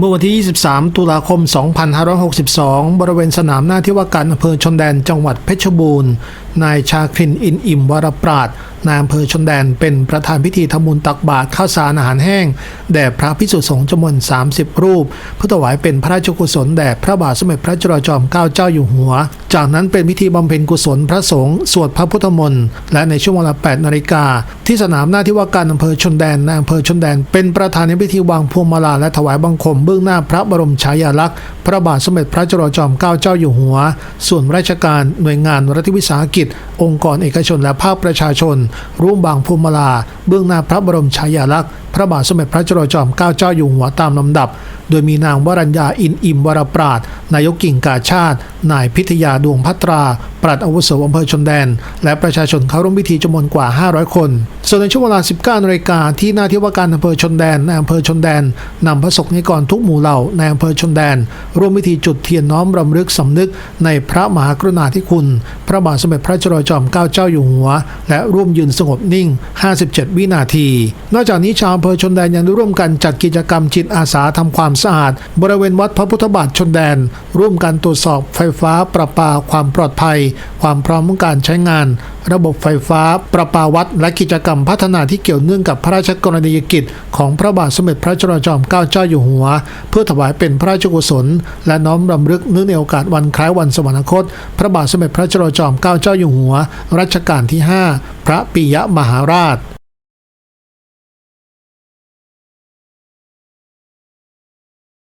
เมื่อวันที่ 23 ตุลาคม 2562 บริเวณสนามหน้าที่ว่าการอำเภอชนแดนจังหวัดเพชรบูรณ์ นายชาครินอินอิมวรปราด นายอำเภอชนแดนเป็นประธานพิธีทำบุญตักบาตรข้าวสารอาหารแห้ง แด่พระพิสุสงฆ์จำนวน 30 รูปเพื่อถวายเป็นพระราชกุศลแด่พระบาทสมเด็จพระจุลจอมเกล้าเจ้าอยู่หัว จากนั้นเป็นพิธีบำเพ็ญกุศลพระสงฆ์สวดพระพุทธมนต์และในช่วงเวลา 8 นาฬิกา ที่สนามหน้าที่ว่าการอำเภอชนแดนนายอำเภอชนแดน เป็นประธานในพิธีวางพวงมาลาและถวายบังคมเบื้องหน้าพระบรมฉายาลักษณ์พระบาทสมเด็จพระจุลจอมเกล้าเจ้าอยู่หัว ส่วนราชการหน่วยงานรัฐวิสาหกิจ องค์กรเอกชนและภาคประชาชนร่วมบางพวงมาลา เบื้องหน้าพระบรมฉายาลักษณ์พระบาทสมเด็จพระจุลจอมเกล้าเจ้าอยู่หัวตามลำดับ โดยมีนางวรัญญาอินอิมวรปราด นายกกิ่งกาชาติ นายพิทยาดวงพัตรา ปลัดอาวุโสอำเภอชนแดน และประชาชนเข้าร่วมพิธีจำนวนกว่า 500 คน ส่วนในช่วงเวลา 19นาฬิกาที่หน้าที่ว่าการอำเภอชนแดนในอำเภอชนแดนนำพระสงฆ์นิกรทุกหมู่เหล่าในอำเภอชนแดน ร่วมพิธีจุดเทียนน้อมรำลึกสำนึกในพระมหากรุณาธิคุณ พระบาทสมเด็จพระจุลจอมเกล้าเจ้าอยู่หัว และร่วมยืนสงบนิ่ง 57 วินาที นอกจากนี้ชาวอำเภอชนแดนยังได้ร่วมกันจัดกิจกรรมจิตอาสาทำความสะอาดบริเวณวัดพระพุทธบาทชนแดนร่วมกันตรวจสอบไฟฟ้าประปาความปลอดภัย ความพร้อมของการใช้งาน ระบบไฟฟ้าประปาวัด และกิจกรรมพัฒนาที่เกี่ยวเนื่องกับพระราชกรณียกิจ ของพระบาทสมเด็จพระจุลจอมเกล้าเจ้าอยู่หัว เพื่อถวายเป็นพระราชกุศล และน้อมรำลึกเนื่องในโอกาสวันคล้ายวันสวรรคต พระบาทสมเด็จพระจุลจอมเกล้าเจ้าอยู่หัวรัชกาลที่ 5 พระปิยมหาราช